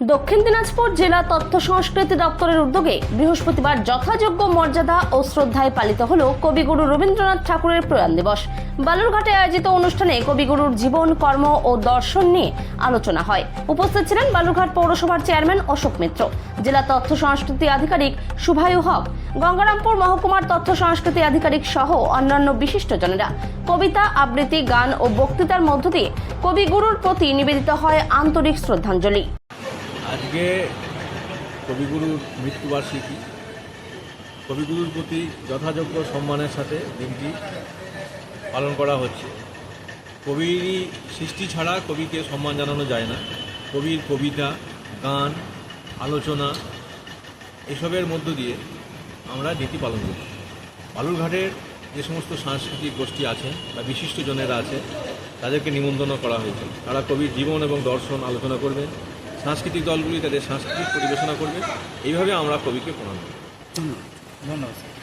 দক্ষিণ দিনাজপুর জেলা তথ্য সংস্কৃতি দপ্তরের উদ্যোগে বৃহস্পতিবার যথাযোগ্য মর্যাদা ও শ্রদ্ধায় পালিত হল কবিগুরু রবীন্দ্রনাথ ঠাকুরের প্রয়াণ দিবস। বালুরঘাটে আয়োজিত অনুষ্ঠানে কবিগুরুর জীবন, কর্ম ও দর্শন নিয়ে আলোচনা হয়। উপস্থিত ছিলেন বালুরঘাট পৌরসভার চেয়ারম্যান অশোক মিত্র, জেলা তথ্য সংস্কৃতি আধিকারিক শুভায়ু হক, গঙ্গারামপুর মহকুমার তথ্য সংস্কৃতি আধিকারিক সহ অন্যান্য বিশিষ্টজনেরা। কবিতা, আবৃত্তি, গান ও বক্তৃতার মধ্য দিয়ে কবিগুরুর প্রতি নিবেদিত হয় আন্তরিক শ্রদ্ধাঞ্জলি। আজকে কবিগুরুর মৃত্যুবার্ষিকী। কবিগুরুর প্রতি যথাযোগ্য সম্মানের সাথে দিনটি পালন করা হচ্ছে। কবিরই সৃষ্টি ছাড়া কবিকে সম্মান জানানো যায় না। কবির কবিতা, গান, আলোচনা, এসবের মধ্য দিয়ে আমরা নীতি পালন করি। বালুরঘাটের যে সমস্ত সাংস্কৃতিক গোষ্ঠী আছে বা বিশিষ্টজনেরা আছে তাদেরকে নিমন্ত্রণ করা হয়েছে। তারা কবির জীবন এবং দর্শন আলোচনা করবেন। সাংস্কৃতিক দলগুলি তাদের সাংস্কৃতিক পরিবেশনা করবে। এইভাবে আমরা কবিকে প্রণাম ধন্যবাদ স্যার।